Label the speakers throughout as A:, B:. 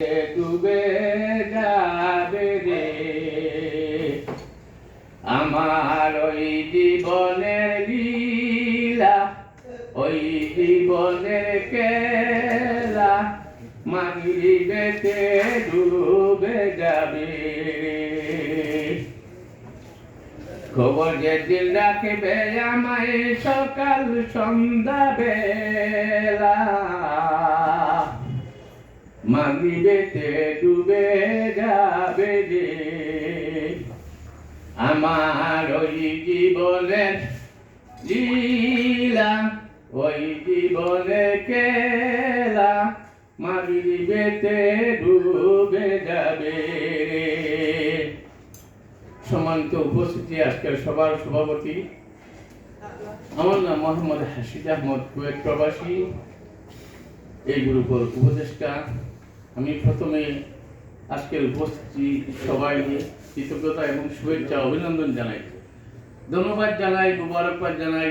A: ডুবে যাবে রে। আমার ওই জীবনের লীলা, ওই জীবনের কেলা মাগরিবেতে ডুবে যাবে খবর যে দিল রাখবে আমায় সকাল সন্ধ্যা বেলা মাগরিবেতে ডুবে যাবে রে আমার ওই জীবনের লীলা, ওই জীবনের কেলা মাগরিবেতে ডুবে যাবে রে। সম্মানিত উপস্থিতি আজকের সবার সভাপতি। আমার নাম মোহাম্মদ হাসিদ আহমদ কুয়েত প্রবাসী। এই গ্রুপের উপদেষ্টা। আমি প্রথমে আজকের উপস্থিতি সবাইকে কৃতজ্ঞতা এবং শুভেচ্ছা অভিনন্দন জানাই। ধন্যবাদ জানাই, মুবারকবাদ জানাই।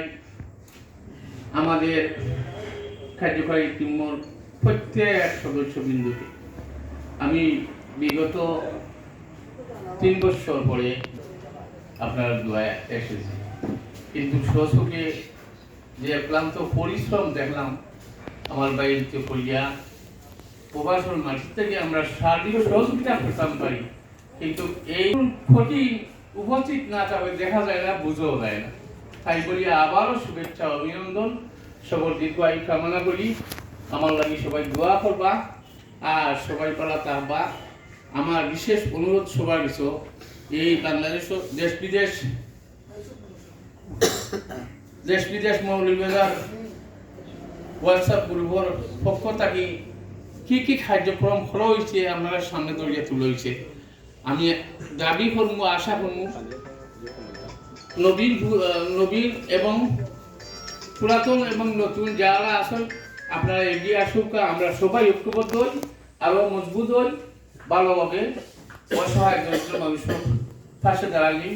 A: আমাদের কার্যকরী টিমর প্রত্যেক সদস্য বিন্দুকে আমি বিগত তিন বছর পরে আপনার দোয়ায় এসেছি। কিন্তু শোষকে যে ক্লান্ত পরিশ্রম দেখলাম, আমার বাড়িতে করিয়া প্রবাসন মাটি থেকে আমরা শারীরিক সহযোগিতা করতাম পারি। কিন্তু এই ক্ষতি উপস্থিত না থাকলে দেখা যায় না, বুঝেও যায় না। তাই বলি আবারও শুভেচ্ছা, অভিনন্দন। সবর দীর্ঘায়ু কামনা করি। আমার লাগি সবাই দোয়া করবা আর সবাই পালা তাহবা। আমার বিশেষ অনুরোধ সবার কিছু। এই বাংলাদেশ দেশ বিদেশ দেশ বিদেশ মৌলবাজার হোয়াটসঅ্যাপ গ্রুপের পক্ষ থাকি কি কি কার্যক্রম করা হয়েছে, আপনারা সামনে দরিয়া তুলে হয়েছে? আমি দাবি করব, আশা করব। নবীন নবীন এবং পুরাতন এবং নতুন যারা আছেন, আপনারা এগিয়ে আসুক, আমরা সবাই ঐক্যবদ্ধ হই, আরও মজবুত হই ভালোভাবে অসহায় দরিদ্র মানুষের পাশে দাঁড়ালি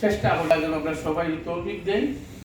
A: চেষ্টা আমরা সবাই তৌফিক দেই।